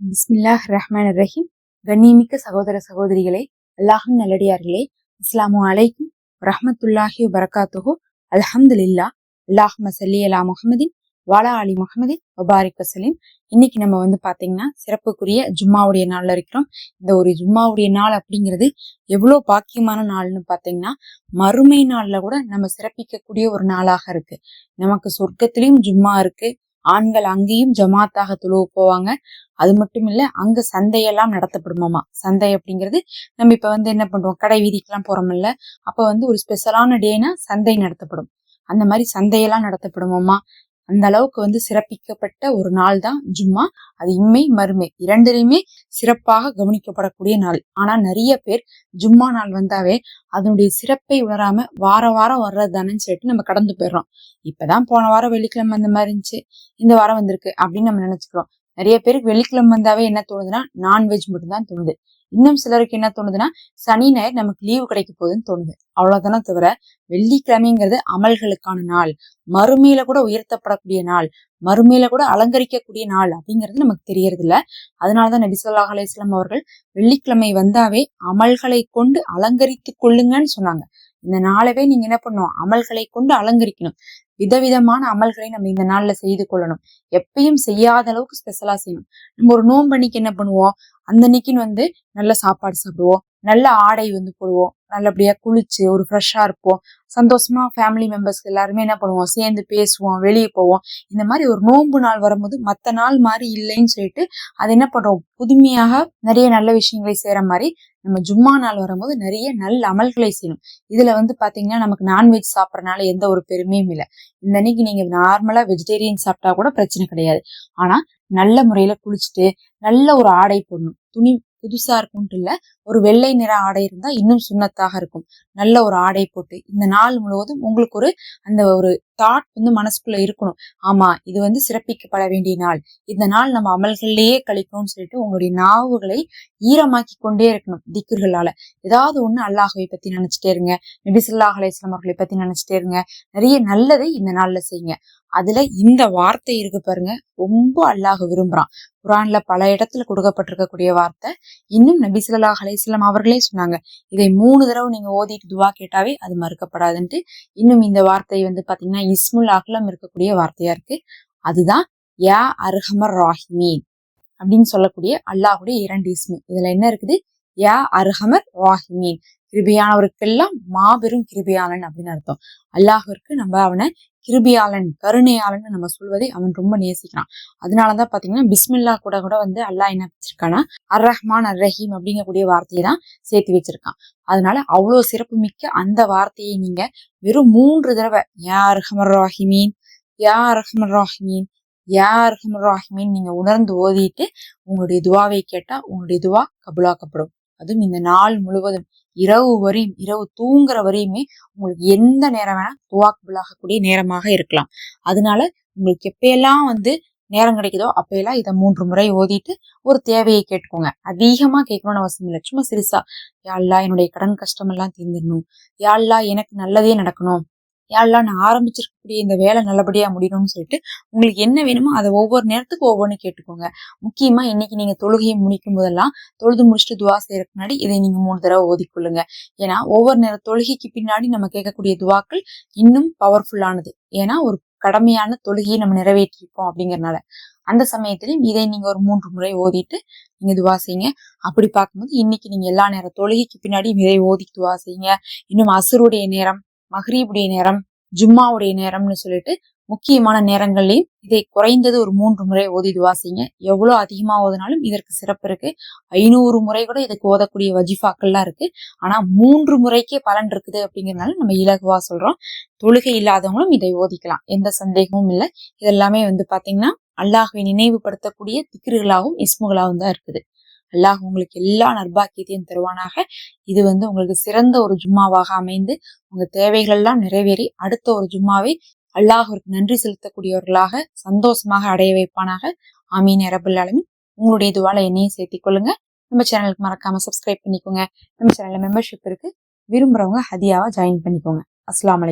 பிஸ்மில்லாஹ் ரஹ்மான் ரஹீம் கண்ணியமிக்க சகோதர சகோதரிகளே அல்லாஹும் நல்லடியார்களே அஸ்லாமு அலைக்கும் ரஹமத்துல்லாஹி வரகாத்துஹு அல்ஹம்துலில்லா அல்லாஹ் சல்லி அலா முகமதின் வாலா அலி முகமதின் முபாரிக் வசலீம் இன்னைக்கு நம்ம வந்து பாத்தீங்கன்னா சிறப்புக்குரிய ஜும்மாவுடைய நாள்ல இருக்கிறோம். இந்த ஒரு ஜும்மாவுடைய நாள் அப்படிங்கிறது எவ்வளோ பாக்கியமான நாள்னு பாத்தீங்கன்னா மறுமை நாள்ல கூட நம்ம சிறப்பிக்கக்கூடிய ஒரு நாளாக இருக்கு. நமக்கு சொர்க்கத்திலையும் ஜும்மா இருக்கு ஆண்கள் அங்கேயும் ஜமாத்தாக துழுவ போவாங்க. அது மட்டும் இல்ல அங்க சந்தையெல்லாம் நடத்தப்படுமாமா? சந்தை அப்படிங்கிறது நம்ம இப்ப வந்து என்ன பண்றோம்? கடை வீதிக்கெல்லாம் போறோம்ல. அப்ப வந்து ஒரு ஸ்பெஷலான டேனா சந்தை நடத்தப்படும். அந்த மாதிரி சந்தையெல்லாம் நடத்தப்படுமாமா? அந்த அளவுக்கு வந்து சிறப்பிக்கப்பட்ட ஒரு நாள் தான் ஜும்மா. அது இம்மை மறுமை. இரண்டிலையுமே சிறப்பாக கவனிக்கப்படக்கூடிய நாள். ஆனா நிறைய பேர் ஜும்மா நாள் வந்தாவே அதனுடைய சிறப்பை உணராம வார வாரம் வர்றது தானேன்னு சொல்லிட்டு நம்ம கடந்து போயிடுறோம். இப்பதான் போன வாரம் வெள்ளிக்கிழமை அந்த மாதிரி இருந்துச்சு. இந்த வாரம் வந்திருக்கு அப்படின்னு நம்ம நினைச்சுக்கிறோம். நிறைய பேருக்கு வெள்ளிக்கிழமை வந்தாவே என்ன தோணுதுன்னா நான்வெஜ் மட்டும்தான் தோணுது. இன்னும் சிலருக்கு என்ன தோணுதுன்னா சனி ஞாயிறு நமக்கு லீவு கிடைக்க போகுதுன்னு தோணுது. அவ்வளவுதானே தவிர வெள்ளிக்கிழமைங்கிறது அமல்களுக்கான நாள். மறுமையில கூட உயர்த்தப்படக்கூடிய நாள். மறுமையில கூட அலங்கரிக்கக்கூடிய நாள் அப்படிங்கிறது நமக்கு தெரியறது இல்ல அதனாலதான் நபிசல்லாஹ் அலிஸ்லாம் அவர்கள் வெள்ளிக்கிழமை வந்தாவே அமல்களை கொண்டு அலங்கரித்து கொள்ளுங்கன்னு சொன்னாங்க. இந்த நாளவே நீங்க என்ன பண்ணும் அமல்களை கொண்டு அலங்கரிக்கணும். விதவிதமான அமல்களை நம்ம இந்த நாள்ல செய்து கொள்ளணும். எப்பயும் செய்யாத அளவுக்கு ஸ்பெஷலா செய்யணும். நம்ம ஒரு நோம்பணிக்கு என்ன பண்ணுவோம்? அந்த அன்னைக்குன்னு வந்து நல்ல சாப்பாடு சாப்பிடுவோம். நல்ல ஆடை வந்து போடுவோம். நல்லபடியா குளிச்சு ஒரு ஃப்ரெஷ்ஷா இருப்போம். சந்தோஷமா ஃபேமிலி மெம்பர்ஸ் எல்லாருமே என்ன பண்ணுவோம்? சேர்ந்து பேசுவோம் வெளியே போவோம். இந்த மாதிரி ஒரு நோன்பு நாள் வரும்போது மற்ற நாள் மாதிரி இல்லைன்னு சொல்லிட்டு அது என்ன பண்றோம்? புதுமையாக நிறைய நல்ல விஷயங்களை செய்யற மாதிரி நம்ம ஜும்மா நாள் வரும்போது நிறைய நல்ல அமல்களை செய்யணும். இதுல வந்து பாத்தீங்கன்னா நமக்கு நான்வெஜ் சாப்பிட்றனால எந்த ஒரு பெருமையும் இல்லை. இந்த அன்னைக்கு நீங்க நார்மலா வெஜிடேரியன் சாப்பிட்டா கூட பிரச்சனை கிடையாது. ஆனா நல்ல முறையில குளிச்சுட்டு நல்ல ஒரு ஆடை போடணும். துணி புதுசா இருக்கும்ட்டு இல்ல ஒரு வெள்ளை நிற ஆடை இருந்தா இன்னும் சுண்ணத்தாக இருக்கும். நல்ல ஒரு ஆடை போட்டு இந்த நாள் முழுவதும் உங்களுக்கு ஒரு அந்த ஒரு தாட் வந்து மனசுக்குள்ள இருக்கணும். ஆமா இது வந்து சிறப்பிக்கப்பட வேண்டிய நாள். இந்த நாள் நம்ம அமல்கள்லயே கழிக்கணும்னு சொல்லிட்டு உங்களுடைய நாவுகளை ஈரமாக்கி கொண்டே இருக்கணும் திக்குர்களால ஏதாவது ஒண்ணு அல்லாஹவை பத்தி நினைச்சிட்டே இருங்க. நபிசுல்லாஹ் அலையம் அவர்களை பத்தி நினைச்சிட்டே இருங்க. நிறைய நல்லதை இந்த நாள்ல செய்யுங்க. அதுல இந்த வார்த்தை இருக்கு பாருங்க. ரொம்ப அல்லாஹ் விரும்புறான். குரான்ல பல இடத்துல கொடுக்கப்பட்டிருக்கக்கூடிய வார்த்தை. இன்னும் நபி சொல்லா அலையம் அவர்களே சொன்னாங்க. இதை மூணு தடவை நீங்க ஓதிட்டு துவா கேட்டாவே அது மறுக்கப்படாதுன்ட்டு இன்னும் இந்த வார்த்தை வந்து பாத்தீங்கன்னா இஸ்முல் அகலம் இருக்கக்கூடிய வார்த்தையா இருக்கு. அதுதான் யா அர்ஹமர் ராஹிமீன் அப்படின்னு சொல்லக்கூடிய அல்லாஹுடைய இரண்டு இஸ்மு. இதுல என்ன இருக்குது? யா அர்ஹமர் ராஹிமீன். கிருபியானவருக்கெல்லாம் மாபெரும் கிருபியானன் அப்படின்னு அர்த்தம். அல்லாஹிற்கு நம்ம அவனை கிருபியாளன் கருணையாளன் நம்ம சொல்வதை அவன் ரொம்ப நேசிக்கிறான். அதனாலதான் பாத்தீங்கன்னா பிஸ்மில்லா கூட கூட வந்து அல்லாஹ் என்ன வச்சிருக்கானா? அர் ரஹ்மான் அர் ரஹீம் அப்படிங்கக்கூடிய வார்த்தையை தான் சேர்த்து வச்சிருக்கான். அதனால அவ்வளவு சிறப்பு மிக்க அந்த வார்த்தையை நீங்க வெறும் மூன்று தடவை யா ரஹமர் ராஹிமீன் யா ரஹமர் ராஹிமீன் யா ரஹமர் ராஹிமீன் நீங்க உணர்ந்து ஓதிட்டு உங்களுடைய துவாவை கேட்டா உங்களுடைய துவா கபுலாக்கப்படும். அதுவும் இந்த நாள் முழுவதும் இரவு வரையும் இரவு தூங்குற வரையுமே உங்களுக்கு எந்த நேரம் வேணா துவாக்குபிளாகக்கூடிய நேரமாக இருக்கலாம். அதனால உங்களுக்கு எப்பயெல்லாம் வந்து நேரம் கிடைக்குதோ அப்பயெல்லாம் இதை மூன்று முறை ஓதிட்டு ஒரு தேவையை கேட்டுக்கோங்க. அதிகமா கேட்கணும்னு அவசியம் இல்லை. சும்மா சிறுசா யாழ்லா என்னுடைய கடன் கஷ்டமெல்லாம் தீர்ந்துடணும். யாழ்லா எனக்கு நல்லதே நடக்கணும். யாரெல்லாம் நான் ஆரம்பிச்சிருக்கக்கூடிய இந்த வேலை நல்லபடியா முடியணும்னு சொல்லிட்டு உங்களுக்கு என்ன வேணுமோ அதை ஒவ்வொரு நேரத்துக்கு ஒவ்வொன்று கேட்டுக்கோங்க. முக்கியமா இன்னைக்கு நீங்க தொழுகையை முடிக்கும் போதெல்லாம் தொழுது முடிச்சுட்டு துவா செய்யறதுக்கு முன்னாடி இதை நீங்க மூணு தடவை ஓதிக்கொள்ளுங்க. ஏன்னா ஒவ்வொரு நேரம் தொழுகைக்கு பின்னாடி நம்ம கேட்கக்கூடிய துவாக்கள் இன்னும் பவர்ஃபுல்லானது ஏன்னா ஒரு கடமையான தொழுகையை நம்ம நிறைவேற்றிருக்கோம் அப்படிங்கறனால. அந்த சமயத்திலையும் இதை நீங்க ஒரு மூன்று முறை ஓதிட்டு நீங்க துவா செய்யுங்க. அப்படி பார்க்கும்போது இன்னைக்கு நீங்க எல்லா நேரம் தொழுகைக்கு பின்னாடி இதை ஓதி துவா செய்யுங்க. இன்னும் அசுருடைய நேரம் மஹ்ரீபுடைய நேரம் ஜும்மாவுடைய நேரம்னு சொல்லிட்டு முக்கியமான நேரங்கள்லயும் இதை குறைந்தது ஒரு மூன்று முறை ஓதி வாசிங்க எவ்வளோ எவ்வளவு அதிகமா ஓதினாலும் இதற்கு சிறப்பு இருக்கு. ஐநூறு முறை கூட இதுக்கு ஓதக்கூடிய வஜிஃபாக்கள்லாம் இருக்கு. ஆனா மூன்று முறைக்கே பலன் இருக்குது அப்படிங்கறதுனால நம்ம இலகுவா சொல்றோம். தொழுகை இல்லாதவங்களும் இதை ஓதிக்கலாம். எந்த சந்தேகமும் இல்லை. இதெல்லாமே வந்து பாத்தீங்கன்னா அல்லாஹுவை நினைவுபடுத்தக்கூடிய திக்ருகளாகவும் இஸ்முகளாகவும் தான் இருக்குது. அல்லாஹ் உங்களுக்கு எல்லா நர்பாக்கியத்தையும் தருவானாக. இது வந்து உங்களுக்கு சிறந்த ஒரு ஜும்மாவாக அமைந்து உங்க தேவைகள்லாம் நிறைவேறி அடுத்த ஒரு ஜும்மாவை அல்லாஹிற்கு நன்றி செலுத்தக்கூடியவர்களாக சந்தோஷமாக அடைய வைப்பானாக. ஆமீன் அரபுல் உங்களுடைய இதுவால என்னையும் சேர்த்திக் கொள்ளுங்க. நம்ம சேனலுக்கு மறக்காம சப்ஸ்கிரைப் பண்ணிக்கோங்க. நம்ம சேனல்ல மெம்பர்ஷிப் இருக்கு. விரும்புறவங்க ஹதியாவா ஜாயின் பண்ணிக்கோங்க. அஸ்லாம் வலைக்கம்